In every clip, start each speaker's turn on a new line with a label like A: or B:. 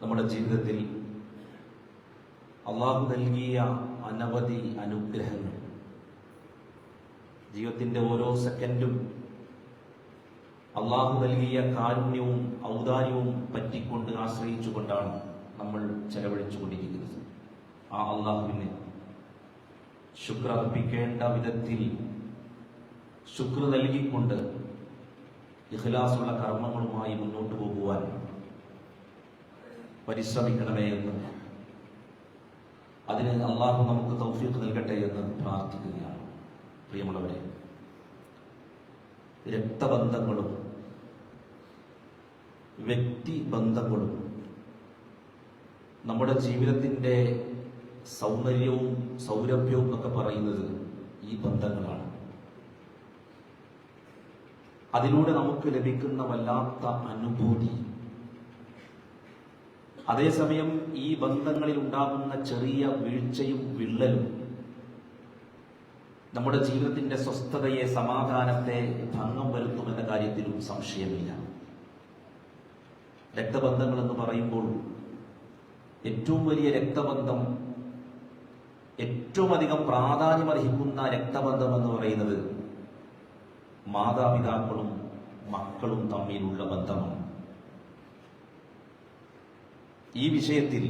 A: നമ്മുടെ ജീവിതത്തിൽ അള്ളാഹു നൽകിയ അനവധി അനുഗ്രഹങ്ങൾ. ജീവിതത്തിന്റെ ഓരോ സെക്കൻഡും അള്ളാഹു നൽകിയ കാരുണ്യവും ഔദാര്യവും പറ്റിക്കൊണ്ട് ആശ്രയിച്ചുകൊണ്ടാണ് നമ്മൾ ചെലവഴിച്ചുകൊണ്ടിരിക്കുന്നത്. ആ അള്ളാഹുവിന് ശുക്ര അർപ്പിക്കേണ്ട വിധത്തിൽ ശുക്ർ നൽകിക്കൊണ്ട് ഇഖ്ലാസുള്ള കർമ്മങ്ങളുമായി മുന്നോട്ട് പോകുവാൻ പരിശ്രമിക്കണമേ എന്ന്. അതിന് അള്ളാഹു നമുക്ക് തൗഫീഖ് നൽകട്ടെ എന്ന് പ്രാർത്ഥിക്കുകയാണ്. പ്രിയമുള്ളവരെ രക്തബന്ധങ്ങളും വ്യക്തിബന്ധങ്ങളും നമ്മുടെ ജീവിതത്തിന്റെ സൗന്ദര്യവും സൗരഭ്യവും ഒക്കെ പറയുന്നത് ഈ ബന്ധങ്ങളാണ്. അതിലൂടെ നമുക്ക് ലഭിക്കുന്ന വല്ലാത്ത അനുഭൂതി അതേസമയം ഈ ബന്ധങ്ങളിൽ ഉണ്ടാകുന്ന ചെറിയ വീഴ്ചയും വിള്ളലും നമ്മുടെ ജീവിതത്തിന്റെ സ്വസ്ഥതയെ സമാധാനത്തെ ഭംഗം വരുത്തുമെന്ന കാര്യത്തിലും സംശയമില്ല. രക്തബന്ധങ്ങൾ എന്ന് പറയുമ്പോൾ ഏറ്റവും വലിയ രക്തബന്ധം ഏറ്റവും അധികം പ്രാധാന്യമർഹിക്കുന്ന രക്തബന്ധം എന്ന് പറയുന്നത് മാതാപിതാക്കളും മക്കളും തമ്മിലുള്ള ബന്ധമാണ്. ഈ വിഷയത്തിൽ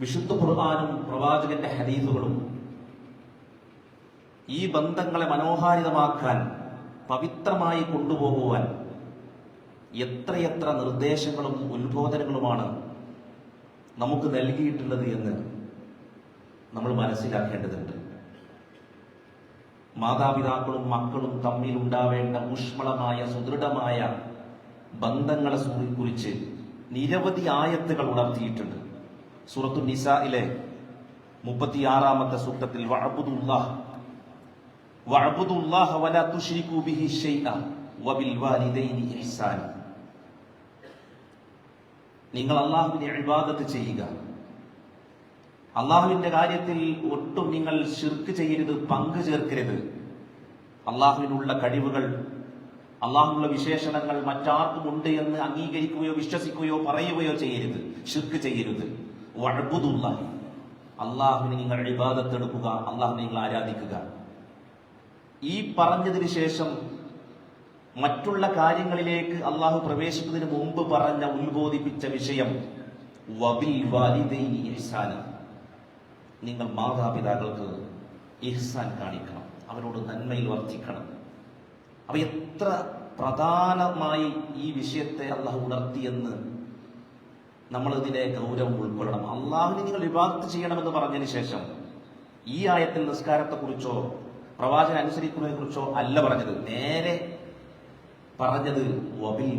A: വിശുദ്ധ ഖുർആാനും പ്രവാചകന്റെ ഹരീതുകളും ഈ ബന്ധങ്ങളെ മനോഹാരിതമാക്കാൻ പവിത്രമായി കൊണ്ടുപോകുവാൻ എത്രയെത്ര നിർദ്ദേശങ്ങളും ഉത്ബോധനങ്ങളുമാണ് നമുക്ക് നൽകിയിട്ടുള്ളത് എന്ന് നമ്മൾ മനസ്സിലാക്കേണ്ടതുണ്ട്. മാതാപിതാക്കളും മക്കളും തമ്മിലുണ്ടാവേണ്ട ഊഷ്മളമായ സുദൃഢമായ ബന്ധങ്ങളെ കുറിച്ച് നിരവധി ആയത്തുകൾ ഉണർത്തിയിട്ടുണ്ട്. സൂറത്തു നിസായിലെ മുപ്പത്തിയാറാമത്തെ സൂക്തത്തിൽ വഅബ്ദുല്ലാഹ്. വലാ ബിഹി വബിൽ വാലിദൈനി ഇഹ്സാന നിങ്ങൾ അള്ളാഹുവിനെ ഇബാദത്ത് ചെയ്യുക. അള്ളാഹുവിന്റെ കാര്യത്തിൽ ഒട്ടും നിങ്ങൾ ശിർക്ക് ചെയ്യരുത് പങ്കു ചേർക്കരുത്. അള്ളാഹുവിനുള്ള കഴിവുകൾ അള്ളാഹുവിനുള്ള വിശേഷണങ്ങൾ മറ്റാർക്കും ഉണ്ട് എന്ന് അംഗീകരിക്കുകയോ വിശ്വസിക്കുകയോ പറയുകയോ ചെയ്യരുത് ഷിർക്ക് ചെയ്യരുത്. വഴബുദുള്ള അള്ളാഹുവിനെ നിങ്ങൾ അഴിബാദത്തെടുക്കുക അള്ളാഹു നിങ്ങൾ ആരാധിക്കുക. ഈ പറഞ്ഞതിന് ശേഷം മറ്റുള്ള കാര്യങ്ങളിലേക്ക് അള്ളാഹു പ്രവേശിക്കുന്നതിന് മുമ്പ് പറഞ്ഞ ഉത്ബോധിപ്പിച്ച വിഷയം വബിൽ വാലിദൈനി ഇഹ്സാന. നിങ്ങൾ മാതാപിതാക്കൾക്ക് ഇഹ്സാൻ കാണിക്കണം അവരോട് നന്മയിൽ വർദ്ധിക്കണം അപ്പൊ എത്ര പ്രധാനമായി ഈ വിഷയത്തെ അള്ളാഹു ഉണർത്തിയെന്ന് നമ്മൾ ഇതിനെ ഗൗരവം ഉൾക്കൊള്ളണം. അള്ളാഹുവിനെ നിങ്ങൾ വിഭാഗത്ത് ചെയ്യണമെന്ന് പറഞ്ഞതിന് ശേഷം ഈ ആയത്തിൽ നിസ്കാരത്തെക്കുറിച്ചോ അനുസരിക്കുന്നതിനെ കുറിച്ചോ അല്ല പറഞ്ഞത്. നേരെ പറഞ്ഞത് വബിൽ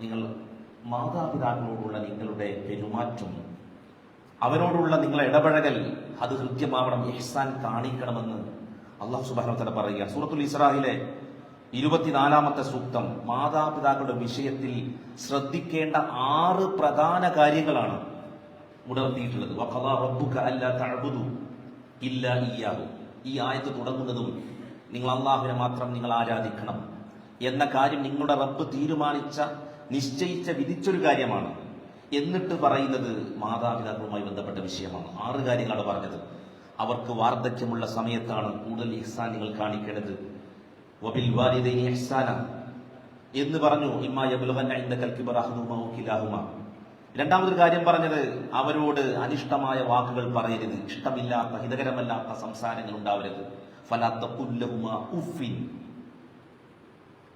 A: നിങ്ങൾ മാതാപിതാക്കളോടുള്ള നിങ്ങളുടെ പെരുമാറ്റം അവരോടുള്ള നിങ്ങളെ ഇടപഴകൽ അത് കൃത്യമാവണം ഇഹ്സാൻ കാണിക്കണമെന്ന് അള്ളാഹു സുബാനോ തല പറയുക സൂറത്തുൽ ഇസ്രാഹിലെ ഇരുപത്തിനാലാമത്തെ സൂക്തം മാതാപിതാക്കളുടെ വിഷയത്തിൽ ശ്രദ്ധിക്കേണ്ട ആറ് പ്രധാന കാര്യങ്ങളാണ് ഉണർത്തിയിട്ടുള്ളത് ഈ ആയത്ത് തുടങ്ങുന്നതും നിങ്ങൾ അള്ളാഹുവിനെ മാത്രം നിങ്ങൾ ആരാധിക്കണം എന്ന കാര്യം നിങ്ങളുടെ റബ്ബ് തീരുമാനിച്ച നിശ്ചയിച്ച വിധിച്ചൊരു കാര്യമാണ്. എന്നിട്ട് പറയുന്നത് മാതാപിതാക്കളുമായി ബന്ധപ്പെട്ട വിഷയമാണ്. ആറ് കാര്യങ്ങളാണ് പറഞ്ഞത്. അവർക്ക് വാർദ്ധക്യമുള്ള സമയത്താണ് കൂടുതൽ ഇഹ്സാൻ നിങ്ങൾ കാണിക്കേണ്ടത്. വബിൽ ഇഹ്സാന എന്ന് പറഞ്ഞു രണ്ടാമതൊരു കാര്യം പറഞ്ഞത് അവരോട് അനിഷ്ടമായ വാക്കുകൾ പറയരുത്. ഇഷ്ടമില്ലാത്ത ഹിതകരമല്ലാത്ത സംസാരങ്ങൾ ഉണ്ടാവരുത്. ഫലാത്ത ഉഫിൻ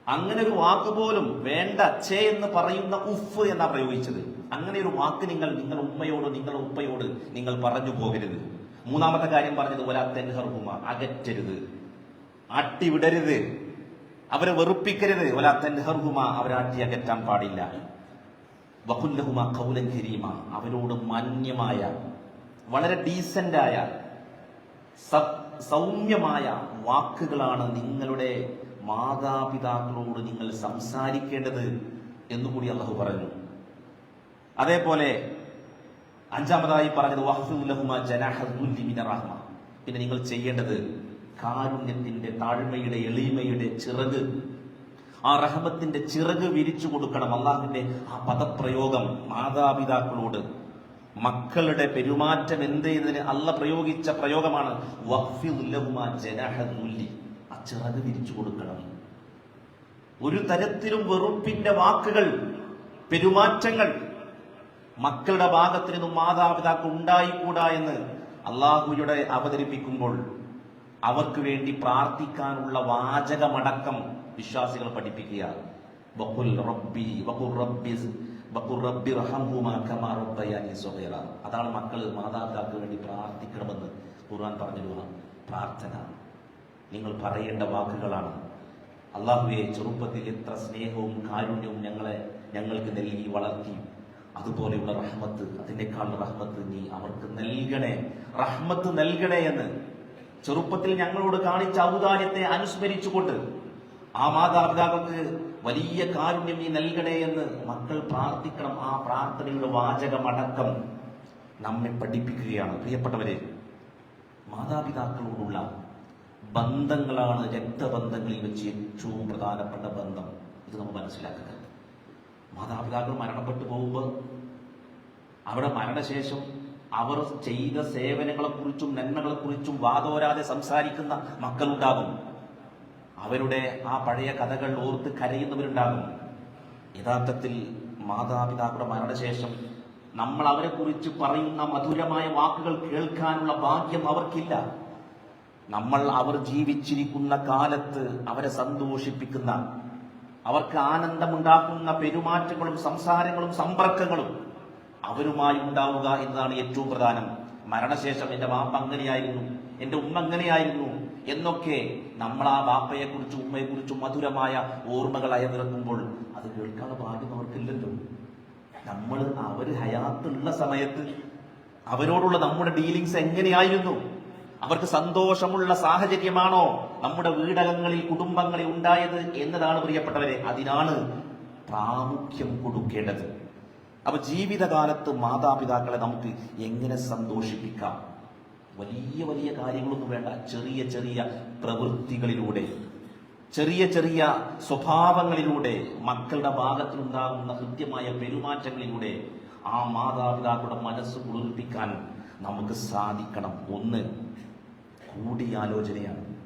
A: അങ്ങനെ ഒരു വാക്ക് പോലും വേണ്ട ചേ എന്ന് പറയുന്ന ഉഫ് എന്നാ പ്രയോഗിച്ചത്. അങ്ങനെ ഒരു വാക്ക് നിങ്ങൾ നിങ്ങളുടെ ഉമ്മയോട് നിങ്ങളുടെ ഉപ്പയോട് നിങ്ങൾ പറഞ്ഞു പോകരുത്. മൂന്നാമത്തെ കാര്യം പറഞ്ഞതുപോലെ അത്തൻഹർഹുമ തെൻഹർഹുമ അകറ്റരുത്. അട്ടിവിടരുത് അവരെ വെറുപ്പിക്കരുത്. ഒല തൻഹർഹുമ അവരെ അട്ടി അകറ്റാൻ പാടില്ല. വകുല്ലഹുമ കൗലൻ കരീമ അവരോട് മാന്യമായ വളരെ ഡീസന്റായ സൗമ്യമായ വാക്കുകളാണ് നിങ്ങളുടെ മാതാപിതാക്കളോട് നിങ്ങൾ സംസാരിക്കേണ്ടത് എന്നുകൂടി അള്ളാഹു പറഞ്ഞു അതേപോലെ അഞ്ചാമതായി പറഞ്ഞത് റഹ്മ. പിന്നെ നിങ്ങൾ ചെയ്യേണ്ടത് കാരുണ്യത്തിന്റെ താഴ്മയുടെ എളിമയുടെ ചിറക്. ആ റഹമത്തിന്റെ ചിറക് വിരിച്ചു കൊടുക്കണം അള്ളാഹുവിന്റെ ആ പദപ്രയോഗം മാതാപിതാക്കളോട്. മക്കളുടെ പെരുമാറ്റം എന്ത് ചെയ്തതിന് അല്ല പ്രയോഗിച്ച പ്രയോഗമാണ് ആ ചിറക് വിരിച്ചു കൊടുക്കണം. ഒരു തരത്തിലും വെറുപ്പിന്റെ വാക്കുകൾ പെരുമാറ്റങ്ങൾ മക്കളുടെ ഭാഗത്തു നിന്നും മാതാപിതാക്കൾ ഉണ്ടായിക്കൂടാ എന്ന് അള്ളാഹുയുടെ അവതരിപ്പിക്കുമ്പോൾ അവർക്ക് വേണ്ടി പ്രാർത്ഥിക്കാനുള്ള വാചകമടക്കം വിശ്വാസികൾ പഠിപ്പിക്കുക ബഖുൽ റബ്ബി വഖുൽ റബ്ബി വഖുൽ റബ്ബി അതാണ് മക്കൾ മാതാപിതാക്കൾക്ക് വേണ്ടി പ്രാർത്ഥിക്കണമെന്ന് ഖുർആൻ പറഞ്ഞിരുന്ന പ്രാർത്ഥന. നിങ്ങൾ പറയേണ്ട വാക്കുകളാണ്. അള്ളാഹുവെ ചെറുപ്പത്തിൽ എത്ര സ്നേഹവും കാരുണ്യവും ഞങ്ങളെ ഞങ്ങൾക്ക് നൽകി വളർത്തി. അതുപോലെയുള്ള റഹ്മത്ത് അതിനേക്കാൾ റഹ്മത്ത് നീ അവർക്ക് നൽകണേ. റഹ്മത്ത് നൽകണേ എന്ന് ചെറുപ്പത്തിൽ ഞങ്ങളോട് കാണിച്ച ഔദാര്യത്തെ അനുസ്മരിച്ചുകൊണ്ട് ആ മാതാപിതാക്കൾക്ക് വലിയ കാരുണ്യം നീ നൽകണേ എന്ന് മക്കൾ പ്രാർത്ഥിക്കണം. ആ പ്രാർത്ഥനയുടെ വാചകമടക്കം നമ്മെ പഠിപ്പിക്കുകയാണ്. പ്രിയപ്പെട്ടവരെ മാതാപിതാക്കളോടുള്ള ബന്ധങ്ങളാണ് രക്തബന്ധങ്ങളിൽ വെച്ച് ഏറ്റവും പ്രധാനപ്പെട്ട ബന്ധം. ഇത് നമ്മൾ മനസ്സിലാക്കുക. മാതാപിതാക്കൾ മരണപ്പെട്ടു പോകുമ്പോൾ അവിടെ മരണശേഷം അവർ ചെയ്ത സേവനങ്ങളെക്കുറിച്ചും നന്മകളെക്കുറിച്ചും വാതോരാതെ സംസാരിക്കുന്ന മക്കളുണ്ടാകും. അവരുടെ ആ പഴയ കഥകൾ ഓർത്ത് കരയുന്നവരുണ്ടാകും. യഥാർത്ഥത്തിൽ മാതാപിതാക്കളുടെ മരണശേഷം നമ്മൾ അവരെ കുറിച്ച് പറയുന്ന മധുരമായ വാക്കുകൾ കേൾക്കാനുള്ള ഭാഗ്യം അവർക്കില്ല. നമ്മൾ അവർ ജീവിച്ചിരിക്കുന്ന കാലത്ത് അവരെ സന്തോഷിപ്പിക്കുന്ന അവർക്ക് ആനന്ദമുണ്ടാക്കുന്ന പെരുമാറ്റങ്ങളും സംസാരങ്ങളും സമ്പർക്കങ്ങളും അവരുമായി ഉണ്ടാവുക എന്നതാണ് ഏറ്റവും പ്രധാനം. മരണശേഷം എന്റെ വാപ്പ അങ്ങനെയായിരുന്നു എന്റെ ഉമ്മ അങ്ങനെയായിരുന്നു എന്നൊക്കെ നമ്മൾ ആ വാപ്പയെക്കുറിച്ചും ഉമ്മയെക്കുറിച്ചും ഉമ്മയെ കുറിച്ചും മധുരമായ ഓർമ്മകൾ അയനിറക്കുമ്പോൾ അത് കേൾക്കാനുള്ള ഭാഗ്യം അവർക്കില്ലല്ലോ. നമ്മൾ അവർ ഹയാത്തുള്ള സമയത്ത് അവരോടുള്ള നമ്മുടെ ഡീലിങ്സ് എങ്ങനെയായിരുന്നു? അവർക്ക് സന്തോഷമുള്ള സാഹചര്യമാണോ നമ്മുടെ വീടകങ്ങളിൽ കുടുംബങ്ങളിൽ ഉണ്ടായത് എന്നതാണ് പ്രിയപ്പെട്ടവരെ അതിനാണ് പ്രാമുഖ്യം കൊടുക്കേണ്ടത്. അപ്പൊ ജീവിതകാലത്ത് മാതാപിതാക്കളെ നമുക്ക് എങ്ങനെ സന്തോഷിപ്പിക്കാം? വലിയ വലിയ കാര്യങ്ങളൊന്നും വേണ്ട ചെറിയ ചെറിയ പ്രവൃത്തികളിലൂടെ ചെറിയ ചെറിയ സ്വഭാവങ്ങളിലൂടെ മക്കളുടെ ഭാഗത്തുനിന്നുണ്ടാകുന്ന കൃത്യമായ പെരുമാറ്റങ്ങളിലൂടെ ആ മാതാപിതാക്കളുടെ മനസ്സ് കുളിർപ്പിക്കാൻ നമുക്ക് സാധിക്കണം. ഒന്ന് കൂടിയാലോചനയാണ്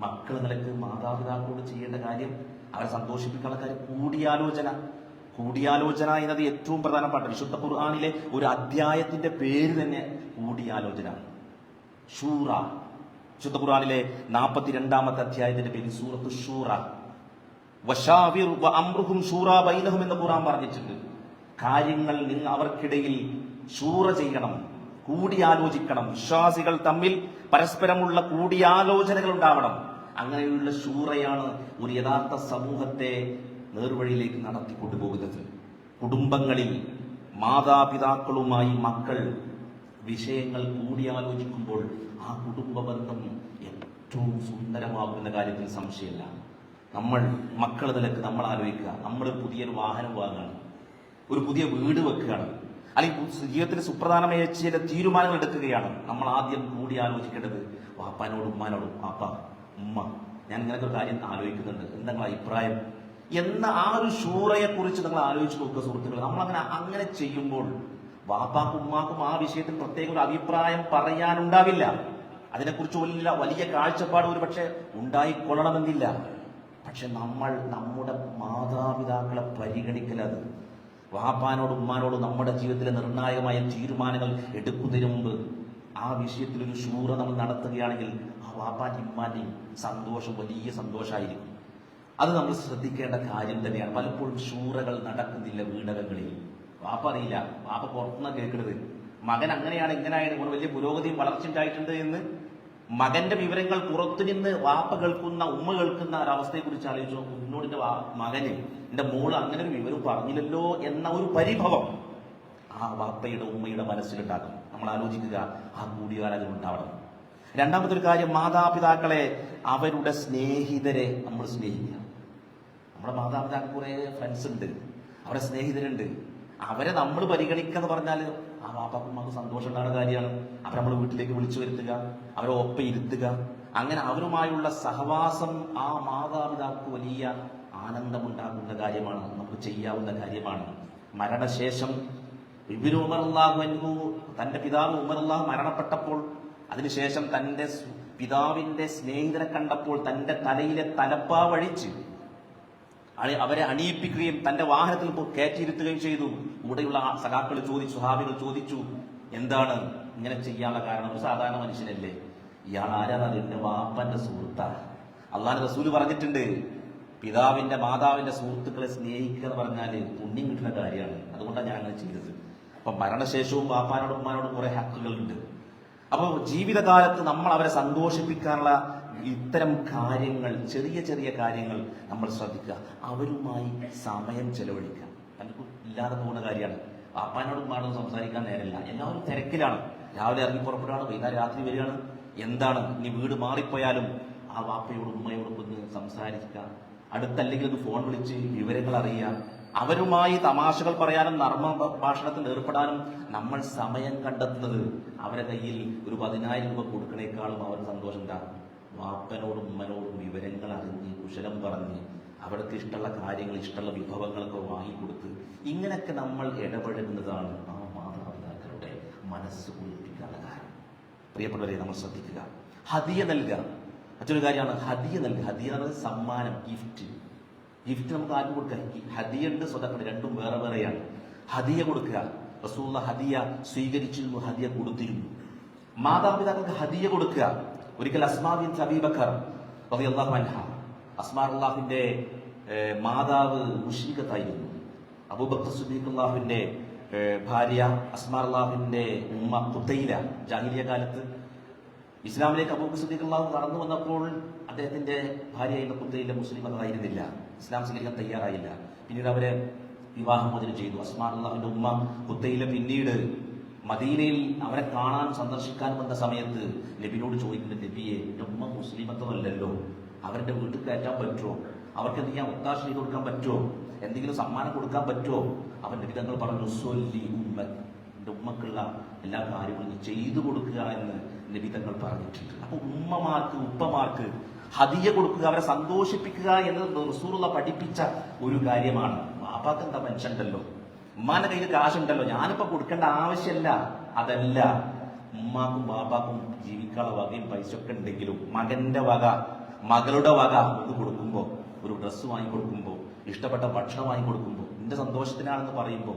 A: മക്കൾ നിലയ്ക്ക് മാതാപിതാക്കളോട് ചെയ്യേണ്ട കാര്യം അവരെ സന്തോഷിപ്പിക്കാനുള്ള കാര്യം കൂടിയാലോചന കൂടിയാലോചന എന്നത് ഏറ്റവും പ്രധാനപ്പെട്ട. വിശുദ്ധ ഖുർആാനിലെ ഒരു അധ്യായത്തിന്റെ പേര് തന്നെ കൂടിയാലോചന ഷൂറ. വിശുദ്ധ ഖുർആാനിലെ നാൽപ്പത്തിരണ്ടാമത്തെ അധ്യായത്തിന്റെ പേര് സൂറത്ത് ഷൂറ. വശാവിർ വ ഷൂറ ബൈനഹും എന്ന് ഖുർആൻ പറഞ്ഞിട്ടുണ്ട്. കാര്യങ്ങൾ നിങ്ങൾ അവർക്കിടയിൽ ഷൂറ ചെയ്യണം. കൂടിയാലോചിക്കണം. വിശ്വാസികൾ തമ്മിൽ പരസ്പരമുള്ള കൂടിയാലോചനകൾ ഉണ്ടാവണം. അങ്ങനെയുള്ള ശൂറയാണ് ഒരു യഥാർത്ഥ സമൂഹത്തെ നേർവഴിയിലേക്ക് നടത്തിക്കൊണ്ടുപോകുന്നത് കുടുംബങ്ങളിൽ മാതാപിതാക്കളുമായി മക്കൾ വിഷയങ്ങൾ കൂടിയാലോചിക്കുമ്പോൾ ആ കുടുംബ ബന്ധം ഏറ്റവും സുന്ദരമാകുന്ന കാര്യത്തിൽ സംശയമില്ല. നമ്മൾ മക്കൾ നിലയ്ക്ക് നമ്മൾ ആലോചിക്കുക. നമ്മൾ പുതിയൊരു വാഹനം വാങ്ങുകയാണ്. ഒരു പുതിയ വീട് വെക്കുകയാണ്. അല്ലെങ്കിൽ ജീവിതത്തിൽ സുപ്രധാനമായ ചില തീരുമാനങ്ങൾ എടുക്കുകയാണ്. നമ്മൾ ആദ്യം കൂടി ആലോചിക്കേണ്ടത് വാപ്പാനോടും ഉമ്മാനോടും വാപ്പ ഉമ്മ ഞാൻ ഇങ്ങനത്തെ ഒരു കാര്യം ആലോചിക്കുന്നുണ്ട്. എന്താ അഭിപ്രായം? എന്ന ആ ഒരു ഷൂറയെ കുറിച്ച് നിങ്ങൾ ആലോചിച്ച് നോക്കുക സുഹൃത്തുക്കൾ നമ്മൾ അങ്ങനെ അങ്ങനെ ചെയ്യുമ്പോൾ വാപ്പാക്കും ഉമ്മാക്കും ആ വിഷയത്തിൽ പ്രത്യേക ഒരു അഭിപ്രായം പറയാനുണ്ടാവില്ല. അതിനെക്കുറിച്ച് വലിയ വലിയ കാഴ്ചപ്പാട് ഒരു പക്ഷെ ഉണ്ടായിക്കൊള്ളണമെന്നില്ല. പക്ഷെ നമ്മൾ നമ്മുടെ മാതാപിതാക്കളെ പരിഗണിക്കലത് വാപ്പാനോടും ഉമ്മാനോടും നമ്മുടെ ജീവിതത്തിലെ നിർണായകമായ തീരുമാനങ്ങൾ എടുക്കുന്നതിന് മുമ്പ് ആ വിഷയത്തിൽ ഒരു ശൂറ നമ്മൾ നടത്തുകയാണെങ്കിൽ ആ വാപ്പാന്റെ ഉമ്മാന്റെയും സന്തോഷം വലിയ സന്തോഷമായിരിക്കും അത് നമ്മൾ ശ്രദ്ധിക്കേണ്ട കാര്യം തന്നെയാണ്. പലപ്പോഴും ശൂറകൾ നടക്കുന്നില്ല വീടകങ്ങളിൽ. വാപ്പ അറിയില്ല വാപ്പ പുറത്തുനിന്ന് കേൾക്കുന്നത് മകൻ അങ്ങനെയാണ് ഇങ്ങനെയാണ്. വലിയ പുരോഗതിയും വളർച്ച ഉണ്ടായിട്ടുണ്ട് എന്ന് മകന്റെ വിവരങ്ങൾ പുറത്തു നിന്ന് വാപ്പ കേൾക്കുന്ന ഉമ്മ കേൾക്കുന്ന ഒരവസ്ഥയെ കുറിച്ച് ആലോചിച്ചു. എന്നോട് എന്റെ മകന് എന്റെ മോൾ അങ്ങനെ ഒരു വിവരം പറഞ്ഞില്ലല്ലോ എന്ന ഒരു പരിഭവം ആ വാപ്പയുടെ ഉമ്മയുടെ മനസ്സിലുണ്ടാകും. നമ്മൾ ആലോചിക്കുക ആ കൂടിയാലോചന ഉണ്ടാവണം. രണ്ടാമത്തെ ഒരു കാര്യം മാതാപിതാക്കളെ അവരുടെ സ്നേഹിതരെ നമ്മൾ സ്നേഹിക്കുക. നമ്മുടെ മാതാപിതാക്കൾ കുറെ ഫ്രണ്ട്സ് ഉണ്ട്. അവരുടെ സ്നേഹിതരുണ്ട്. അവരെ നമ്മൾ പരിഗണിക്കുക എന്ന് പറഞ്ഞാൽ ആ വാപ്പാക്കും നമുക്ക് സന്തോഷം ഉണ്ടാകുന്ന കാര്യമാണ്. അവരെ നമ്മൾ വീട്ടിലേക്ക് വിളിച്ചു വരുത്തുക അവരെ ഒപ്പം ഇരുത്തുക. അങ്ങനെ അവരുമായുള്ള സഹവാസം ആ മാതാപിതാക്കൾക്ക് വലിയ ആനന്ദമുണ്ടാകുന്ന കാര്യമാണ്. നമുക്ക് ചെയ്യാവുന്ന കാര്യമാണ്. മരണശേഷം ഇബിന് ഉമർ അള്ളാഹു തന്റെ പിതാവ് ഉമർ അള്ളാഹു മരണപ്പെട്ടപ്പോൾ അതിനുശേഷം തന്റെ പിതാവിന്റെ സ്നേഹിതരെ കണ്ടപ്പോൾ തന്റെ തലയിലെ തലപ്പാവഴിച്ച് അവരെ അണിയിപ്പിക്കുകയും തന്റെ വാഹനത്തിൽ കയറ്റിയിരുത്തുകയും ചെയ്തു. കൂടെയുള്ള ആ സഖാക്കൾ ചോദിച്ചു സുഹാബികൾ ചോദിച്ചു എന്താണ് ഇങ്ങനെ ചെയ്യാനുള്ള കാരണം? ഒരു സാധാരണ മനുഷ്യനല്ലേ. ഇയാൾ ആരാണ്? എന്റെ വാപ്പന്റെ സുഹൃത്താ. അള്ളാഹ് റസൂൽ പറഞ്ഞിട്ടുണ്ട് പിതാവിന്റെ മാതാവിന്റെ സുഹൃത്തുക്കളെ സ്നേഹിക്കുക എന്ന് പറഞ്ഞാൽ പുണ്യം കിട്ടുന്ന കാര്യമാണ്. അതുകൊണ്ടാണ് ഞാൻ അങ്ങനെ ചെയ്തത്. അപ്പൊ മരണശേഷവും വാപ്പാനോടും ഉമ്മാനോടും കുറെ ഹക്കുകളുണ്ട്. അപ്പോൾ ജീവിതകാലത്ത് നമ്മൾ അവരെ സന്തോഷിപ്പിക്കാനുള്ള ഇത്തരം കാര്യങ്ങൾ ചെറിയ ചെറിയ കാര്യങ്ങൾ നമ്മൾ ശ്രദ്ധിക്കുക. അവരുമായി സമയം ചെലവഴിക്കുക. പലർക്കും ഇല്ലാതെ പോകുന്ന കാര്യമാണ്. പാപ്പാനോടും ഉമ്മാനോടും സംസാരിക്കാൻ നേരമില്ല എല്ലാവരും തിരക്കിലാണ്. രാവിലെ ഇറങ്ങി പുറപ്പെടുകയാണ് വൈകുന്നേരം രാത്രി വരികയാണ്. എന്താണ്? ഇനി വീട് മാറിപ്പോയാലും ആ വാപ്പയോടും ഉമ്മയോടും ഒന്ന് സംസാരിക്കുക. അടുത്തല്ലെങ്കിൽ ഒന്ന് ഫോൺ വിളിച്ച് വിവരങ്ങൾ അറിയുക. അവരുമായി തമാശകൾ പറയാനും നർമ്മ ഭാഷണത്തിൽ ഏർപ്പെടാനും നമ്മൾ സമയം കണ്ടെത്തുന്നത് അവരെ കയ്യിൽ ഒരു പതിനായിരം രൂപ കൊടുക്കണേക്കാളും അവർ സന്തോഷം ഉണ്ടാകും വാപ്പനോടും ഉമ്മനോടും വിവരങ്ങൾ അറിഞ്ഞ് കുശലം പറഞ്ഞ് അവർക്ക് ഇഷ്ടമുള്ള കാര്യങ്ങൾ ഇഷ്ടമുള്ള വിഭവങ്ങളൊക്കെ വാങ്ങിക്കൊടുത്ത് ഇങ്ങനെയൊക്കെ നമ്മൾ ഇടപഴകുന്നതാണ് ആ മാതാപിതാക്കളുടെ മനസ്സ് കുളിപ്പിക്കാനുള്ള കാര്യം. പ്രിയപ്പെട്ടവരെ നമ്മൾ ശ്രദ്ധിക്കുക. ഹതിയ നൽകുക. മറ്റൊരു കാര്യമാണ് ഹതിയ നൽകുക. ഹതിയ എന്ന് പറയുന്നത് സമ്മാനം ഗിഫ്റ്റ് ഗിഫ്റ്റ് നമുക്ക് ആർക്കും കൊടുക്കാം? ഹതിയ ഉണ്ട് സ്വതക്കുണ്ട് രണ്ടും വേറെ വേറെയാണ്. ഹതിയ കൊടുക്കുക. റസൂള്ള ഹതിയ സ്വീകരിച്ചിരുന്നു ഹതിയ കൊടുത്തിരുന്നു. മാതാപിതാക്കൾക്ക് ഹതിയ കൊടുക്കുക. ഒരിക്കൽ അസ്മാബിൻ അബീബക്കർ റളിയല്ലാഹു അൻഹ അസ്മാ അള്ളാഹുവിന്റെ മാതാവ് മുഷീഖത്തായിരുന്നു അബൂബക്കർ അള്ളാഹുവിന്റെ ഭാര്യ അസ്മാർ ഉമ്മ കുത്തയില ജാഹിലിയ കാലത്ത്. ഇസ്ലാമിലേക്ക് അബൂബക്കർ അള്ളാഹു കടന്നു വന്നപ്പോൾ അദ്ദേഹത്തിന്റെ ഭാര്യയായിരുന്ന കുത്തയിലെ മുസ്ലിം അതായിരുന്നില്ല ഇസ്ലാം സ്വീകരിക്കാൻ തയ്യാറായില്ല. പിന്നീട് അവരെ വിവാഹമോചനം ചെയ്തു. അസ്മാർ അള്ളാഹുവിന്റെ ഉമ്മ കുത്തയിലെ പിന്നീട് മദീനയിൽ അവരെ കാണാൻ സന്ദർശിക്കാൻ വന്ന സമയത്ത് നബിനോട് ചോദിക്കുന്നത് നബിയെ എന്റെ ഉമ്മ മുസ്ലിമത്വമല്ലല്ലോ. അവരുടെ വീട്ടിൽ കയറ്റാൻ പറ്റുമോ? അവർക്ക് എന്തെങ്കിലും ഒത്താശ ചെയ്ത് കൊടുക്കാൻ പറ്റുമോ? എന്തെങ്കിലും സമ്മാനം കൊടുക്കാൻ പറ്റുമോ? അവൻ നബി തങ്ങൾ പറഞ്ഞു സൊല്ലി ഉമ്മ എന്റെ ഉമ്മക്കുള്ള എല്ലാ കാര്യങ്ങളും ചെയ്തു കൊടുക്കുക എന്ന് നബി തങ്ങൾ പറഞ്ഞിട്ടുണ്ട്. അപ്പൊ ഉമ്മമാർക്ക് ഉപ്പമാർക്ക് ഹതിയ കൊടുക്കുക അവരെ സന്തോഷിപ്പിക്കുക എന്നത് റസൂറുള്ള പഠിപ്പിച്ച ഒരു കാര്യമാണ്. വാപ്പാക്ക് എന്താ ഉമ്മാന്റെ കയ്യിൽ കാശുണ്ടല്ലോ. ഞാനിപ്പോ കൊടുക്കേണ്ട ആവശ്യമില്ല. അതല്ല ഉമ്മാക്കും ബാപ്പാക്കും ജീവിക്കാനുള്ള വകയും പൈസ ഒക്കെ ഉണ്ടെങ്കിലും മകന്റെ വക മകളുടെ വക ഒന്ന് കൊടുക്കുമ്പോ ഒരു ഡ്രസ്സ് വാങ്ങി കൊടുക്കുമ്പോൾ ഇഷ്ടപ്പെട്ട ഭക്ഷണം വാങ്ങി കൊടുക്കുമ്പോ എന്റെ സന്തോഷത്തിനാണെന്ന് പറയുമ്പോൾ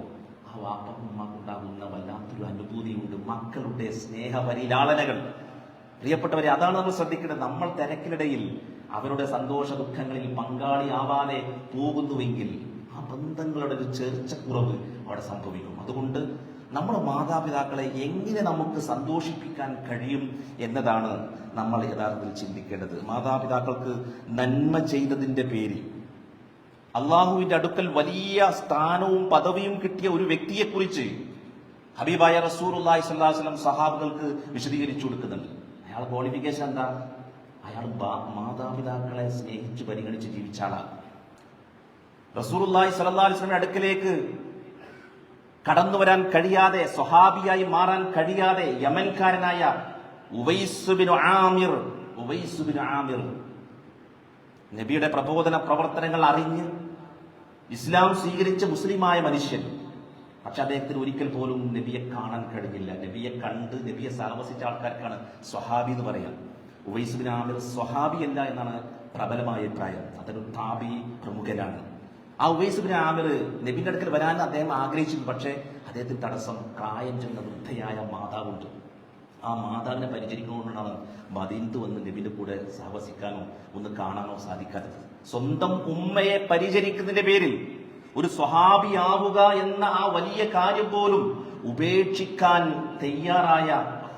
A: ആ വാപ്പക്കും ഉമ്മാക്കും ഉണ്ടാകുന്ന വല്ലാത്തൊരു അനുഭൂതിയുണ്ട്. മക്കളുടെ സ്നേഹപരിലാളനകൾ പ്രിയപ്പെട്ടവരെ അതാണ് നമ്മൾ ശ്രദ്ധിക്കേണ്ടത്. നമ്മൾ തിരക്കിനിടയിൽ അവരുടെ സന്തോഷ ദുഃഖങ്ങളിൽ പങ്കാളിയാവാതെ പോകുന്നുവെങ്കിൽ ബന്ധങ്ങളുടെ ഒരു ചേർച്ചക്കുറവ് അവിടെ സംഭവിക്കും. അതുകൊണ്ട് നമ്മുടെ മാതാപിതാക്കളെ എങ്ങനെ നമുക്ക് സന്തോഷിപ്പിക്കാൻ കഴിയും എന്നതാണ് നമ്മൾ യഥാർത്ഥത്തിൽ ചിന്തിക്കേണ്ടത്. മാതാപിതാക്കൾക്ക് നന്മ ചെയ്തതിന്റെ പേരിൽ. അള്ളാഹുവിന്റെ അടുക്കൽ വലിയ സ്ഥാനവും പദവിയും കിട്ടിയ ഒരു വ്യക്തിയെക്കുറിച്ച് ഹബീബായ റസൂർ അള്ളാഹി സ്വല്ലാസ്ലം സഹാബുകൾക്ക് വിശദീകരിച്ചു കൊടുക്കുന്നുണ്ട്. അയാൾ ക്വാളിഫിക്കേഷൻ എന്താ? അയാൾ മാതാപിതാക്കളെ സ്നേഹിച്ച് പരിഗണിച്ച് ജീവിച്ച ആളാണ്. അള്ളാഹി അലൈഹി വസല്ലം അടുക്കലേക്ക് കടന്നു വരാൻ കഴിയാതെ സ്വഹാബിയായി മാറാൻ കഴിയാതെ യമൻകാരനായ ഉവൈസുബിനു ആമിർ ഉവൈസുബിനു ആമിർ. നബിയുടെ പ്രബോധന പ്രവർത്തനങ്ങൾ അറിഞ്ഞ് ഇസ്ലാം സ്വീകരിച്ച മുസ്ലിമായ മനുഷ്യൻ. പക്ഷെ അദ്ദേഹത്തിന് ഒരിക്കൽ പോലും നബിയെ കാണാൻ കഴിഞ്ഞില്ല. നബിയെ കണ്ട് നബിയെ സാമസിച്ച ആൾക്കാർക്കാണ് സ്വഹാബി എന്ന് പറയാം. ഉവൈസുബിൻ ആമിർ സ്വഹാബി അല്ല എന്നാണ് പ്രബലമായ അഭിപ്രായം. അതൊരു താബി പ്രമുഖനാണ്. ആ ഉവൈസുബിൻ ആമിർ നബിന്റെ അടുക്കൽ വരാൻ അദ്ദേഹം ആഗ്രഹിച്ചിരുന്നു. പക്ഷേ അദ്ദേഹത്തിന് തടസ്സം പ്രായം ചെന്ന വൃദ്ധയായ മാതാവുണ്ട്. ആ മാതാവിനെ പരിചരിക്കുന്നതുകൊണ്ടാണ് മദീനത്ത് വന്ന് നബിന്റെ കൂടെ സഹവസിക്കാനോ ഒന്ന് കാണാനോ സാധിക്കാത്തത്. സ്വന്തം ഉമ്മയെ പരിചരിക്കുന്നതിന്റെ പേരിൽ ഒരു സ്വഹാബിയാവുക എന്ന ആ വലിയ കാര്യം പോലും ഉപേക്ഷിക്കാൻ തയ്യാറായ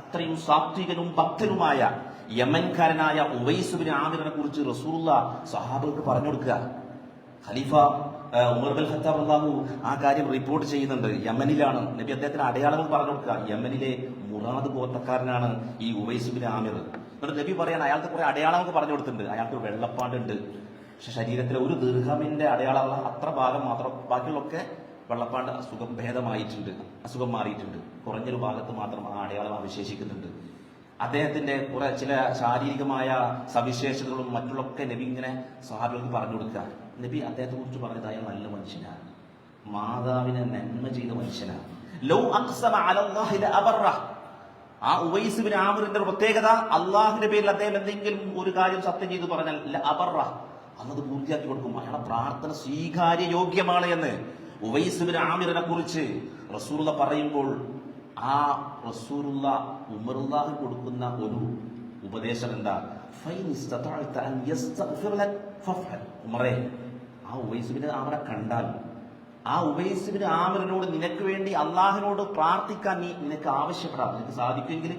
A: അത്രയും സാത്വികനും ഭക്തനുമായ യമൻകാരനായ ഉവൈസുബിന് ആമിറിനെ കുറിച്ച് റസൂള്ള സഹാബികൾക്ക് പറഞ്ഞു കൊടുക്കുക. ഖലീഫ ഉമർ ബൽ ഖത്താബ് അള്ളാഹു ആ കാര്യം റിപ്പോർട്ട് ചെയ്യുന്നുണ്ട്. യമനിലാണ്. നബി അദ്ദേഹത്തിന് അടയാളങ്ങൾ പറഞ്ഞു കൊടുക്കുക. യമനിലെ മുറാദ് ഗോത്രക്കാരനാണ് ഈ ഉവൈസുബിൻ ആമിർ. എന്നിട്ട് നബി പറയാൻ അയാൾക്ക് കുറെ അടയാളങ്ങൾ പറഞ്ഞു കൊടുത്തിട്ടുണ്ട്. അയാൾക്ക് ഒരു വെള്ളപ്പാണ്ടുണ്ട് പക്ഷെ ശരീരത്തിലെ ഒരു ദീർഘമിന്റെ അടയാളമുള്ള അത്ര ഭാഗം മാത്രം ബാക്കിയുള്ളൊക്കെ വെള്ളപ്പാണ്ട് അസുഖം ഭേദമായിട്ടുണ്ട്. അസുഖം മാറിയിട്ടുണ്ട്. കുറഞ്ഞൊരു ഭാഗത്ത് മാത്രം ആ അടയാളം അവശേഷിക്കുന്നുണ്ട്. അദ്ദേഹത്തിന്റെ കുറെ ചില ശാരീരികമായ സവിശേഷതകളും മറ്റുള്ളൊക്കെ നബി ഇങ്ങനെ സ്വഹാബികൾക്ക് പറഞ്ഞു കൊടുക്കുക. നബി അദ്ദേഹത്തെ കുറിച്ച് പറഞ്ഞത് അയാൾ നല്ല മനുഷ്യനാണ്. മാതാവിനെ നന്മ ചെയ്ത മനുഷ്യനാണ്. ആ ഉവൈസ് ആമിറിന്റെ ഒരു പ്രത്യേകത അള്ളാഹുവിന്റെ പേരിൽ അദ്ദേഹം എന്തെങ്കിലും ഒരു കാര്യം സത്യം ചെയ്തു പറഞ്ഞാൽ ലഅബറ അന്നത് പൂർത്തിയാക്കി കൊടുക്കും. അയാളെ പ്രാർത്ഥന സ്വീകാര്യ യോഗ്യമാണ് എന്ന് ഉവൈസ് ആമിറിനെ കുറിച്ച് റസൂറുള്ള പറയുമ്പോൾ ആ റസൂറുള്ള ഉമറുല്ലാഹ് കൊടുക്കുന്ന ഒരു ഉപദേശം എന്താ. ഉമറേ ആ ഉവൈസുബിന് ആമറെ കണ്ടാൽ ആ ഉവൈസുബിന് ആമറിനോട് നിനക്ക് വേണ്ടി അള്ളാഹിനോട് പ്രാർത്ഥിക്കാൻ നീ നിനക്ക് ആവശ്യപ്പെടാം. നിനക്ക് സാധിക്കുമെങ്കിൽ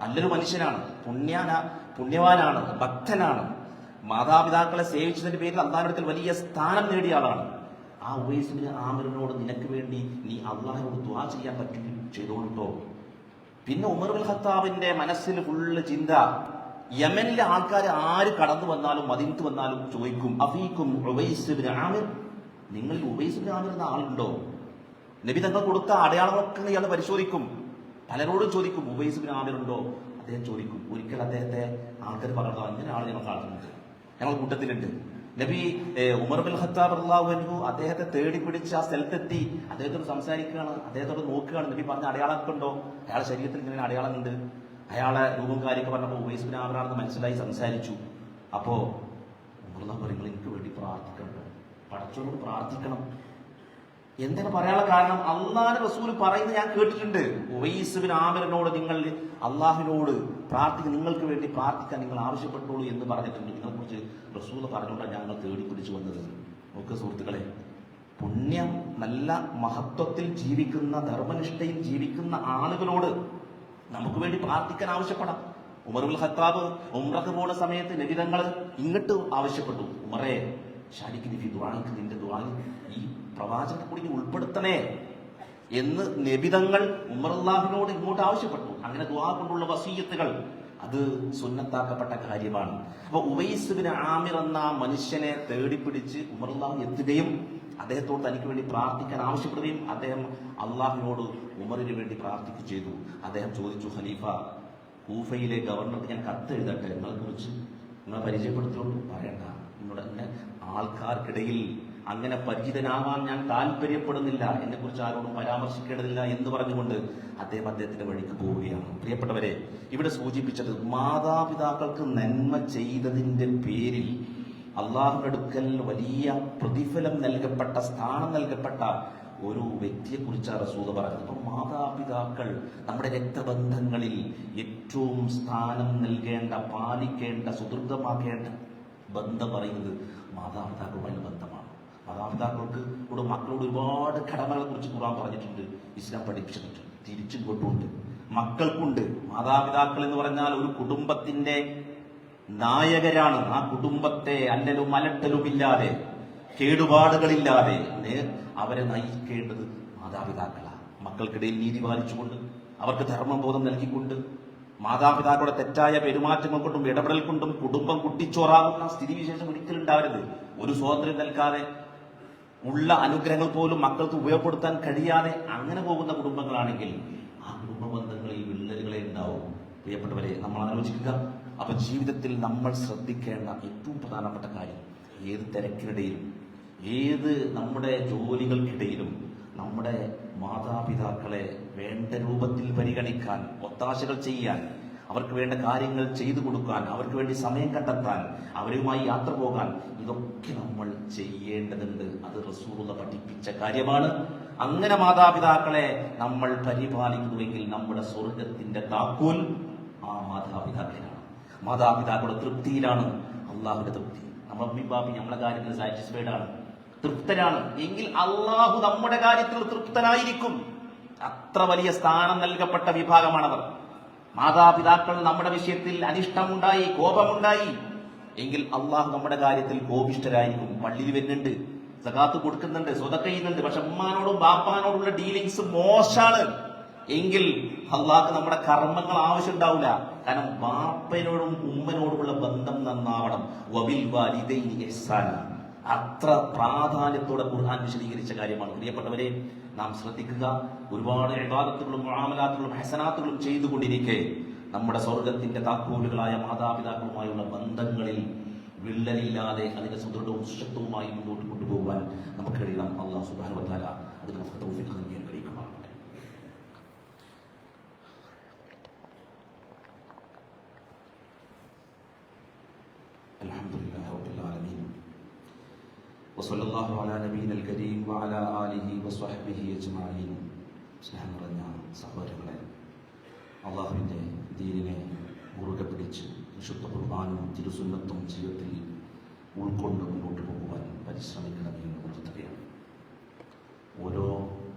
A: നല്ലൊരു മനുഷ്യനാണ് പുണ്യാന പുണ്യവാനാണ് ഭക്തനാണ്. മാതാപിതാക്കളെ സേവിച്ചതിന്റെ പേരിൽ അള്ളാഹിനടുക്കൽ വലിയ സ്ഥാനം നേടിയ ആളാണ്. ആ ഉവൈസുബിന് ആമറിനോട് നിനക്ക് വേണ്ടി നീ അള്ളാഹിനോട് ദ്വാ ചെയ്യാൻ പറ്റും. ചെയ്തോളൂട്ടോ പിന്നെ ഉമർ ഉൽ ഖത്താബിന്റെ മനസ്സിൽ ഫുള്ള് ചിന്ത യമനിലെ ആൾക്കാർ ആര് കടന്നു വന്നാലും മദീനത്ത് വന്നാലും ചോദിക്കും അഫീക്കും ഉവൈസ് ആമിർ? നിങ്ങളിൽ ഉബൈസ് ആമിർ എന്ന ആളുണ്ടോ? നബി തങ്ങൾ കൊടുത്ത അടയാളമൊക്കെ ഇയാൾ പരിശോധിക്കും. പലരോടും ചോദിക്കും ഉവൈസ് ആമിർ ഉണ്ടോ? അദ്ദേഹം ചോദിക്കും. ഒരിക്കൽ അദ്ദേഹത്തെ ആൾക്കാർ പറഞ്ഞു അങ്ങനെ ആൾ ഞങ്ങൾ കാണുന്നുണ്ട് ഞങ്ങൾ കൂട്ടത്തിലുണ്ട്. നബി ഉമർ ബിൻ ഖത്താബ് അള്ളാഹു അൻഹു അദ്ദേഹത്തെ തേടി പിടിച്ച് ആ സ്ഥലത്തെത്തി അദ്ദേഹത്തോട് സംസാരിക്കുകയാണ്. അദ്ദേഹത്തോട് നോക്കുകയാണ്. നബി പറഞ്ഞ അടയാളമൊക്കെ ഉണ്ടോ? അയാളെ ശരീരത്തിൽ ഇങ്ങനെ അടയാളമുണ്ട് അയാളെ രൂപം കാര്യമൊക്കെ പറഞ്ഞപ്പോൾ ഉവൈസ് ബിൻ ആമറാണെന്ന് മനസ്സിലായി സംസാരിച്ചു. അപ്പോൾ ഉമർ പറയും എനിക്ക് വേണ്ടി പ്രാർത്ഥിക്കണം പടച്ചോനോട് പ്രാർത്ഥിക്കണം. എന്തിനു പറയാനുള്ള കാരണം അള്ളാഹ് റസൂൽ പറയുന്നത് ഞാൻ കേട്ടിട്ടുണ്ട്. ആമരനോട് നിങ്ങൾ അള്ളാഹിനോട് പ്രാർത്ഥിക്കുക നിങ്ങൾക്ക് വേണ്ടി പ്രാർത്ഥിക്കാൻ നിങ്ങൾ ആവശ്യപ്പെട്ടോളൂ എന്ന് പറഞ്ഞിട്ടുണ്ട്. നിങ്ങളെ കുറിച്ച് റസൂൽ പറഞ്ഞുകൊണ്ടാണ് ഞങ്ങൾ തേടി പിടിച്ചു വന്നത്. നോക്ക് സുഹൃത്തുക്കളെ പുണ്യം നല്ല മഹത്വത്തിൽ ജീവിക്കുന്ന ധർമ്മനിഷ്ഠയിൽ ജീവിക്കുന്ന ആളുകളോട് നമുക്ക് വേണ്ടി പ്രാർത്ഥിക്കാൻ ആവശ്യപ്പെടാം. ഉമറുൽ ഖത്താബ് ഉമ്രക്ക് പോണ സമയത്ത് നബിതങ്ങൾ ഇങ്ങോട്ട് ആവശ്യപ്പെട്ടു. ഉമറേ ഷാരിക്ക് നിഫി ദ്വാനിക്ക് നിന്റെ ദ്വാനി ഈ പ്രവാചകനെ കൂടി ഉൾപ്പെടുത്തണേ എന്ന് നബിതങ്ങൾ ഉമറുല്ലാഹിനോട് ഇങ്ങോട്ട് ആവശ്യപ്പെട്ടു. അങ്ങനെ ദ്വാ കൊണ്ടുള്ള വസീയത്തുകൾ. അത് സുന്നത്താക്കപ്പെട്ട കാര്യമാണ്. അപ്പൊ ഉവൈസുബിന് ആമിർ എന്ന മനുഷ്യനെ തേടിപ്പിടിച്ച് ഉമർല്ലാഹ് എത്തുകയും അദ്ദേഹത്തോട് തനിക്ക് വേണ്ടി പ്രാർത്ഥിക്കാൻ ആവശ്യപ്പെടുകയും അദ്ദേഹം അള്ളാഹിനോട് ഉമറിന് വേണ്ടി പ്രാർത്ഥിക്കുകയും ചെയ്തു. അദ്ദേഹം ചോദിച്ചു ഖലീഫ കൂഫയിലെ ഗവർണർക്ക് ഞാൻ കത്ത് എഴുതട്ടെ? നിങ്ങളെ കുറിച്ച് നിങ്ങളെ പരിചയപ്പെടുത്തിയോണ്ട് പറയണ്ട. നിങ്ങളുടെ ആൾക്കാർക്കിടയിൽ അങ്ങനെ പരിചിതനാവാൻ ഞാൻ താല്പര്യപ്പെടുന്നില്ല എന്നെക്കുറിച്ച് ആരോടും പരാമർശിക്കേണ്ടതില്ല എന്ന് പറഞ്ഞുകൊണ്ട് അദ്ദേഹം അദ്ദേഹത്തിന്റെ വഴിക്ക് പോവുകയാണ്. പ്രിയപ്പെട്ടവരെ ഇവിടെ സൂചിപ്പിച്ചത് മാതാപിതാക്കൾക്ക് നന്മ ചെയ്തതിന്റെ പേരിൽ അള്ളാഹുനടുക്കൽ വലിയ പ്രതിഫലം നൽകപ്പെട്ട സ്ഥാനം നൽകപ്പെട്ട ഒരു വ്യക്തിയെ കുറിച്ചാണ് റസൂദ പറയുന്നത് അപ്പൊ മാതാപിതാക്കൾ നമ്മുടെ രക്തബന്ധങ്ങളിൽ ഏറ്റവും സ്ഥാനം നൽകേണ്ട പാലിക്കേണ്ട സുദൃഢമാക്കേണ്ട ബന്ധം പറയുന്നത് മാതാപിതാക്കളുമായുള്ള ബന്ധമാണ്. മാതാപിതാക്കൾക്ക് ഇവിടെ മക്കളോട് ഒരുപാട് കടമകളെ കുറിച്ച് ഖുർആൻ പറഞ്ഞിട്ടുണ്ട്. ഇസ്ലാം പഠിപ്പിച്ചിട്ടുണ്ട്. തിരിച്ചും കൊണ്ടുണ്ട് മക്കൾക്കുണ്ട്. മാതാപിതാക്കൾ എന്ന് പറഞ്ഞാൽ ഒരു കുടുംബത്തിന്റെ നായകരാണ്. ആ കുടുംബത്തെ അല്ലലും അലട്ടലും ഇല്ലാതെ കേടുപാടുകളില്ലാതെ അവരെ നയിക്കേണ്ടത് മാതാപിതാക്കളാണ് മക്കൾക്കിടയിൽ നീതി പാലിച്ചുകൊണ്ട് അവർക്ക് ധർമ്മബോധം നൽകിക്കൊണ്ട് മാതാപിതാക്കളുടെ തെറ്റായ പെരുമാറ്റങ്ങൾ കൊണ്ടും ഇടപെടൽ കൊണ്ടും കുടുംബം കുട്ടിച്ചോറാകുന്ന സ്ഥിതിവിശേഷം ഒരിക്കലും ഉണ്ടാവരുത്. ഒരു സ്വാതന്ത്ര്യം നൽകാതെ ഉള്ള അനുഗ്രഹങ്ങൾ പോലും മക്കൾക്ക് ഉപയോഗപ്പെടുത്താൻ കഴിയാതെ അങ്ങനെ പോകുന്ന കുടുംബങ്ങളാണെങ്കിൽ ആ കുടുംബ ബന്ധങ്ങളിൽ വിള്ളലുകളെ ഉണ്ടാവും. പ്രിയപ്പെട്ടവരെ നമ്മൾ ആലോചിക്കുക. അപ്പൊ ജീവിതത്തിൽ നമ്മൾ ശ്രദ്ധിക്കേണ്ട ഏറ്റവും പ്രധാനപ്പെട്ട കാര്യം ഏത് തിരക്കിനിടയിലും ഏത് നമ്മുടെ ജോലികൾക്കിടയിലും നമ്മുടെ മാതാപിതാക്കളെ വേണ്ട രൂപത്തിൽ പരിഗണിക്കാൻ ഒത്താശകൾ ചെയ്യാൻ അവർക്ക് വേണ്ട കാര്യങ്ങൾ ചെയ്തു കൊടുക്കാൻ അവർക്ക് വേണ്ടി സമയം കണ്ടെത്താൻ അവരുമായി യാത്ര പോകാൻ ഇതൊക്കെ നമ്മൾ ചെയ്യേണ്ടതുണ്ട്. അത് റസൂറുള്ള പഠിപ്പിച്ച കാര്യമാണ്. അങ്ങനെ മാതാപിതാക്കളെ നമ്മൾ പരിപാലിക്കുന്നുവെങ്കിൽ നമ്മുടെ സ്വർഗത്തിന്റെ താക്കോൽ ആ മാതാപിതാക്കളാണ് മാതാപിതാക്കളുടെ തൃപ്തിയിലാണ്. അള്ളാഹുവിന്റെ തൃപ്തി. നമ്മുടെ അമ്മി ബാബി നമ്മുടെ കാര്യത്തിൽ സാറ്റിസ്ഫൈഡ് ആണ്. തൃപ്തരാണ്. എങ്കിൽ അള്ളാഹു നമ്മുടെ കാര്യത്തിൽ തൃപ്തനായിരിക്കും. അത്ര വലിയ സ്ഥാനം നൽകപ്പെട്ട വിഭാഗമാണവർ. മാതാപിതാക്കൾ നമ്മുടെ വിഷയത്തിൽ അനിഷ്ടമുണ്ടായി കോപമുണ്ടായി. എങ്കിൽ അള്ളാഹു നമ്മുടെ കാര്യത്തിൽ കോപിഷ്ടരായിരിക്കും പള്ളിയിൽ വരുന്നുണ്ട് സകാത്ത് കൊടുക്കുന്നുണ്ട് സ്വതക്ക ചെയ്യുന്നുണ്ട്. പക്ഷെ ഉമ്മാനോടും ബാപ്പാനോടുള്ള ഡീലിങ്സ് മോശമാണ് എങ്കിൽ അള്ളാഹ് നമ്മുടെ കർമ്മങ്ങൾ ആവശ്യമുണ്ടാവില്ല കാരണം ബാപ്പനോടും ഉമ്മനോടുമുള്ള ബന്ധം നന്നാവണം. വബിൽ വാലിദൈനി അത്ര പ്രാധാന്യത്തോടെ ഖുർആൻ വിശദീകരിച്ച കാര്യമാണ്. പ്രിയപ്പെട്ടവരെ നാം ശ്രദ്ധിക്കുക ഒരുപാട് ഇബാദത്തുകളും മുആമലാത്തുകളും ഹസനാത്തുകളും ചെയ്തുകൊണ്ടിരിക്കെ നമ്മുടെ സ്വർഗത്തിന്റെ താക്കോലുകളായ മാതാപിതാക്കളുമായുള്ള ബന്ധങ്ങളിൽ വിള്ളലില്ലാതെ അതിന്റെ സുദൃഢവും സുശക്തവുമായി മുന്നോട്ട് കൊണ്ടുപോകാൻ നമുക്ക് കഴിയണം അള്ളാഹു സുബാന വത്താല അതിന് നമുക്ക് തൗഫീഖ് നൽകി അനുഗ്രഹിക്കുമാറാകട്ടെ الحمد لله رب العالمين وصلى الله على نبينا الكريم وعلى آله وصحبه أجمعين സ്നേഹം നിറഞ്ഞ സഹോദരങ്ങളെ അള്ളാഹുവിൻ്റെ ദീനിനെ മുറുകെ പിടിച്ച് വിശുദ്ധ കുർബാനും തിരുസുന്നത്തും ജീവിതത്തിൽ ഉൾക്കൊണ്ട് മുന്നോട്ട് പോകുവാൻ പരിശ്രമിക്കണമെന്ന് ഉണർത്തുകയാണ് ഓരോ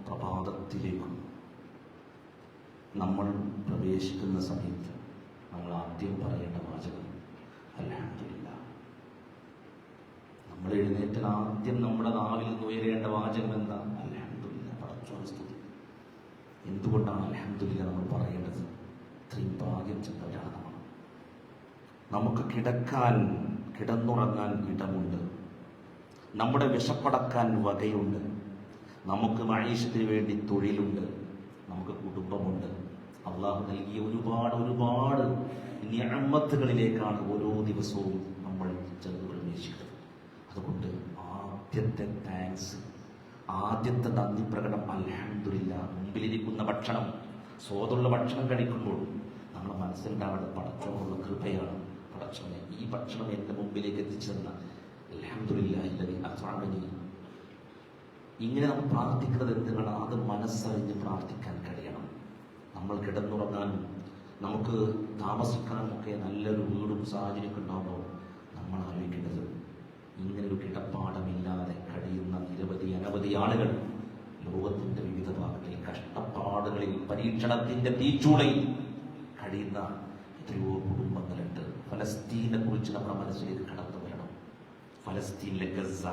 A: പ്രഭാതത്തിലേക്കും നമ്മൾ പ്രവേശിക്കുന്ന സമയത്ത് നമ്മൾ ആദ്യം പറയേണ്ട വാചകം അൽഹംദുലില്ലാ നമ്മൾ എഴുന്നേറ്റാൽ ആദ്യം നമ്മുടെ നാവിൽ നിന്ന് ഉയരേണ്ട വാചകം എന്താ? അലഹമില്ല പടച്ചോൻ എന്തുകൊണ്ടാണ് അലഹമില്ല നമ്മൾ പറയേണ്ടത്? ഇത്രയും ഭാഗ്യം ചെന്നവരാണ് നമ്മൾ. നമുക്ക് കിടക്കാൻ കിടന്നുറങ്ങാൻ ഇടമുണ്ട്. നമ്മുടെ വിശപ്പടക്കാൻ വകയുണ്ട്. നമുക്ക് മഴീഷത്തിന് വേണ്ടി തൊഴിലുണ്ട്. നമുക്ക് കുടുംബമുണ്ട്. അള്ളാഹു നൽകിയ ഒരുപാട് ഒരുപാട് ഞമ്മത്തുകളിലേക്കാണ് ഓരോ ദിവസവും നമ്മൾ ചെന്ന് പ്രവേശിക്കുന്നത് ആദ്യത്തെ താങ്ക്സ് ആദ്യത്തെ നന്ദി പ്രകടനം അൽഹംദുലില്ല മുമ്പിലിരിക്കുന്ന ഭക്ഷണം സ്വാദുള്ള ഭക്ഷണം കഴിക്കുമ്പോൾ നമ്മുടെ മനസ്സിലുണ്ടാവേണ്ട പടച്ചോനുള്ള കൃപയാണ് പടച്ചോനെ ഈ ഭക്ഷണം എന്റെ മുമ്പിലേക്ക് എത്തിച്ചെന്ന അൽഹംദുലില്ലാ ഇല്ലതി അസ്വാമിനി ഇങ്ങനെ നമ്മൾ പ്രാർത്ഥിക്കുന്നത് എന്തുകൊണ്ട് അത് മനസ്സറിഞ്ഞ് പ്രാർത്ഥിക്കാൻ കഴിയണം. നമ്മൾ കിടന്നുറങ്ങാനും നമുക്ക് താമസിക്കാനും ഒക്കെ നല്ലൊരു വീടും സാഹചര്യമൊക്കെ ഉണ്ടാകുമ്പോൾ നമ്മൾ ആലോചിക്കേണ്ടത് ഇങ്ങനൊരു കിടപ്പാടമില്ലാതെ കഴിയുന്ന നിരവധി അനവധി ആളുകൾ ലോകത്തിന്റെ വിവിധ ഭാഗങ്ങളിൽ കഷ്ടപ്പാടുകളിൽ പരീക്ഷണത്തിന്റെ തീച്ചൂളയിൽ കഴിയുന്ന എത്രയോ കുടുംബങ്ങളുണ്ട്. ഫലസ്തീനെ കുറിച്ച് നമ്മുടെ മനസ്സിലേക്ക് കടന്നു വരണം. ഫലസ്തീനിലെ ഗസ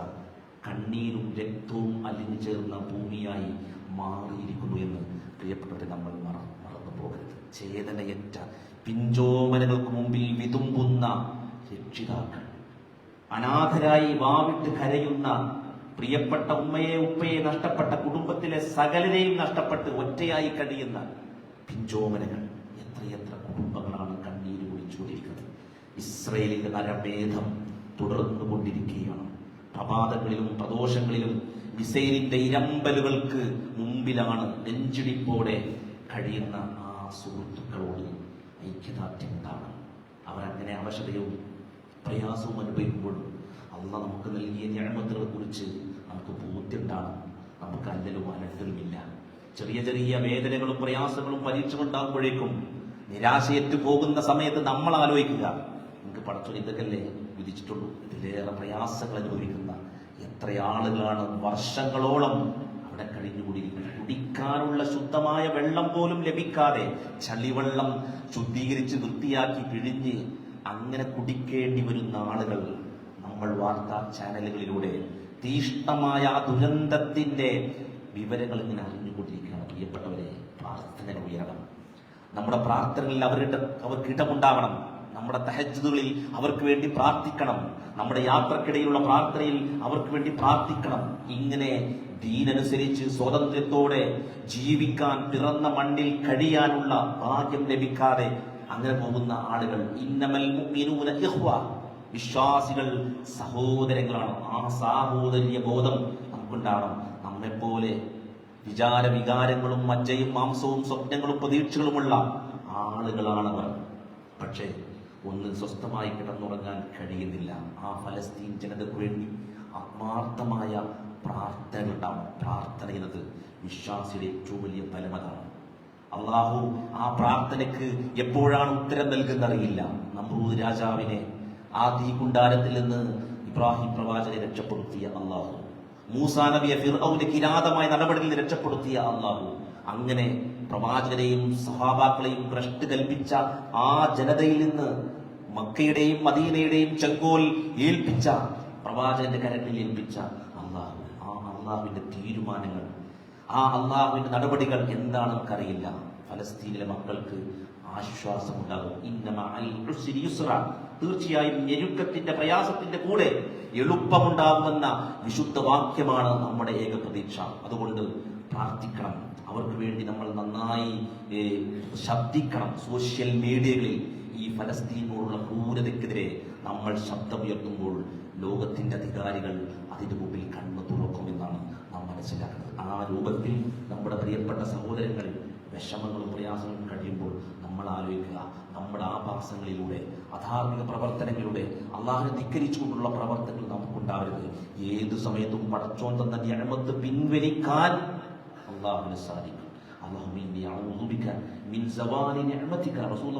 A: കണ്ണീരും രക്തവും അലിഞ്ഞു ചേർന്ന ഭൂമിയായി മാറിയിരിക്കുന്നു എന്ന് പ്രിയപ്പെട്ടവരെ നമ്മൾ മറ മറന്നു പോകരുത്. ചേതനയറ്റ പിഞ്ചോമനകൾക്ക് മുമ്പിൽ വിതുമ്പുന്ന രക്ഷിതാക്കൾ അനാഥരായി വാവിട്ട് കരയുന്ന പ്രിയപ്പെട്ട ഉമ്മയെ ഉപ്പയെ നഷ്ടപ്പെട്ട കുടുംബത്തിലെ സകലരെയും നഷ്ടപ്പെട്ട് ഒറ്റയായി കഴിയുന്ന പിഞ്ചോമനകൾ. എത്രയെത്ര കുടുംബങ്ങളാണ് കണ്ണീര് കുടിച്ചുകൊണ്ടിരിക്കുന്നത്. ഇസ്രയേലിന്റെ നരഭേദം തുടർന്നു കൊണ്ടിരിക്കുകയാണ് പ്രഭാതങ്ങളിലും പ്രദോഷങ്ങളിലും മിസൈലിന്റെ ഇരമ്പലുകൾക്ക് മുമ്പിലാണ് നെഞ്ചിടിപ്പോടെ കഴിയുന്ന ആ സുഹൃത്തുക്കളോട് ഐക്യദാർഢ്യം ഉണ്ടാവണം. അവരങ്ങനെ അവശതയും പ്രയാസവും അനുഭവിക്കുമ്പോഴും അള്ള നമുക്ക് നൽകിയ ഞാമത്തിനെ കുറിച്ച് നമുക്ക് ബോധ്യമുണ്ടാണ് നമുക്ക് അല്ലലും അനന്തരമില്ല ചെറിയ ചെറിയ വേദനകളും പ്രയാസങ്ങളും പരീക്ഷ ഉണ്ടാകുമ്പോഴേക്കും നിരാശയേറ്റു പോകുന്ന സമയത്ത് നമ്മൾ ആലോചിക്കുക നമുക്ക് പടച്ചു ഇതൊക്കെയല്ലേ വിധിച്ചിട്ടുള്ളൂ? ഇതിലേറെ പ്രയാസങ്ങൾ അനുഭവിക്കുന്ന എത്ര ആളുകളാണ് വർഷങ്ങളോളം അവിടെ കഴിഞ്ഞുകൂടിയിരിക്കുന്നത്? കുടിക്കാനുള്ള ശുദ്ധമായ വെള്ളം പോലും ലഭിക്കാതെ ചളിവെള്ളം ശുദ്ധീകരിച്ച് വൃത്തിയാക്കി പിഴിഞ്ഞ് അങ്ങനെ കുടിക്കേണ്ടി വരുന്ന ആളുകൾ നമ്മൾ വാർത്താ ചാനലുകളിലൂടെ തീഷ്ണമായ ആ ദുരന്തത്തിന്റെ വിവരങ്ങൾ ഇങ്ങനെ അറിഞ്ഞുകൊണ്ടിരിക്കുകയാണ്. പ്രിയപ്പെട്ടവരെ പ്രാർത്ഥന ഉയരണം. നമ്മുടെ പ്രാർത്ഥനകളിൽ അവരുടെ അവർക്ക് ഇടമുണ്ടാവണം. നമ്മുടെ തഹജുകളിൽ അവർക്ക് വേണ്ടി പ്രാർത്ഥിക്കണം. നമ്മുടെ യാത്രക്കിടയിലുള്ള പ്രാർത്ഥനയിൽ അവർക്ക് വേണ്ടി പ്രാർത്ഥിക്കണം. ഇങ്ങനെ ദീനനുസരിച്ച് സ്വാതന്ത്ര്യത്തോടെ ജീവിക്കാൻ പിറന്ന മണ്ണിൽ കഴിയാനുള്ള ഭാഗ്യം ലഭിക്കാതെ അങ്ങനെ പോകുന്ന ആളുകൾ ഇന്നമൽ വിശ്വാസികൾ സഹോദരങ്ങളാണ്. ആ സാഹോദര്യ ബോധം നമുക്കുണ്ടാവണം. നമ്മെപ്പോലെ വിചാര വികാരങ്ങളും മജ്ജയും മാംസവും സ്വപ്നങ്ങളും പ്രതീക്ഷകളുമുള്ള ആളുകളാണവർ പക്ഷേ ഒന്ന് സ്വസ്ഥമായി കിടന്നുറങ്ങാൻ കഴിയുന്നില്ല. ആ ഫലസ്തീൻ ജനതയ്ക്ക് വേണ്ടി ആത്മാർത്ഥമായ പ്രാർത്ഥന ഉണ്ടാവും പ്രാർത്ഥന എന്നത് വിശ്വാസിയുടെ ഏറ്റവും വലിയ ബലമതാണ് അള്ളാഹു ആ പ്രാർത്ഥനയ്ക്ക് എപ്പോഴാണ് ഉത്തരം നൽകുന്നറിയില്ല. നമ്രൂദ് രാജാവിനെ ആ തീകുണ്ടാരത്തിൽ നിന്ന് ഇബ്രാഹിം പ്രവാചകനെ രക്ഷപ്പെടുത്തിയ അള്ളാഹു. മൂസാ നബിയെ ഫിർഔന്റെ കിരാതമായ നടപടിയിൽ നിന്ന് രക്ഷപ്പെടുത്തിയ അള്ളാഹു. അങ്ങനെ പ്രവാചകരെയും സഹാബാക്കളെയും ഭ്രഷ്ട് കൽപ്പിച്ച ആ ജനതയിൽ നിന്ന് മക്കയുടെയും മദീനയുടെയും ചെങ്കോൽ ഏൽപ്പിച്ച പ്രവാചകന്റെ കരങ്ങളിൽ ഏൽപ്പിച്ച അള്ളാഹു. ആ അള്ളാഹുവിന്റെ തീരുമാനങ്ങൾ ആ അള്ളാഹുവിന്റെ നടപടികൾ എന്താണെന്ന് അറിയില്ല ഫലസ്തീനിലെ മക്കൾക്ക് ആശ്വാസമുണ്ടാകും. തീർച്ചയായും ഞെരുക്കത്തിന്റെ പ്രയാസത്തിന്റെ കൂടെ എളുപ്പമുണ്ടാകുമെന്ന വിശുദ്ധ വാക്യമാണ് നമ്മുടെ ഏക പ്രതീക്ഷ. അതുകൊണ്ട് പ്രാർത്ഥിക്കണം. അവർക്ക് വേണ്ടി നമ്മൾ നന്നായി ശബ്ദിക്കണം. സോഷ്യൽ മീഡിയകളിൽ ഈ ഫലസ്തീനോടുള്ള ക്രൂരതയ്ക്കെതിരെ നമ്മൾ ശബ്ദമുയർത്തുമ്പോൾ ലോകത്തിന്റെ അധികാരികൾ അതിന്റെ മുമ്പിൽ കണ്ണു തുറക്കുമെന്നാണ് നാം മനസ്സിലാക്കുന്നത്. ആ രൂപത്തിൽ നമ്മുടെ പ്രിയപ്പെട്ട സഹോദരങ്ങളിൽ വിഷമങ്ങളും പ്രയാസങ്ങളും കഴിയുമ്പോൾ നമ്മൾ ആലോചിക്കുക നമ്മുടെ ആഭാസങ്ങളിലൂടെ അധാർമിക പ്രവർത്തനങ്ങളിലൂടെ അള്ളാഹിനെ ധിക്കരിച്ചുകൊണ്ടുള്ള പ്രവർത്തനങ്ങൾ നമുക്കുണ്ടാവരുത്. ഏത് സമയത്തും പടച്ചോൻ തന്ന ഞമത്ത് പിൻവലിക്കാൻ അള്ളാഹുവിന് സാധിക്കും.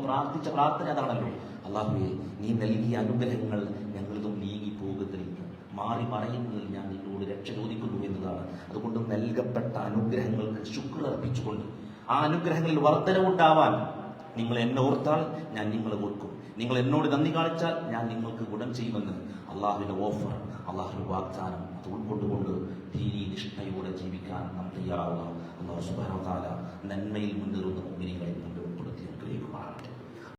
A: പ്രാർത്ഥിച്ച പ്രാർത്ഥന അതാണല്ലോ. നീ നൽകിയ അനുഗ്രഹങ്ങൾ ഞങ്ങളിതും നീങ്ങി പോകുന്നതിൽ മാറി മറയുന്നതിൽ ഞാൻ നിന്നോട് രക്ഷ ചോദിക്കുന്നു എന്നതാണ് അതുകൊണ്ട് നൽകപ്പെട്ട അനുഗ്രഹങ്ങൾക്ക് ശുക്ർ അർപ്പിച്ചുകൊണ്ട് ആ അനുഗ്രഹങ്ങളിൽ വർധനവുണ്ടാവാൻ നിങ്ങൾ എന്നെ ഓർത്താൽ ഞാൻ നിങ്ങളെ ഓർക്കും. നിങ്ങൾ എന്നോട് നന്ദി കാണിച്ചാൽ ഞാൻ നിങ്ങൾക്ക് ഗുണം ചെയ്യുമെന്ന് അള്ളാഹുവിന്റെ ഓഫർ അള്ളാഹുവിന്റെ വാഗ്ദാനം അത് ഉൾക്കൊണ്ടുകൊണ്ട് ഭീതി നിഷ്ഠയോടെ ജീവിക്കാൻ നാം തയ്യാറാവുക. അള്ളാഹു സുബാന നന്മയിൽ മുന്നേറുന്ന മുന്നികളിൽ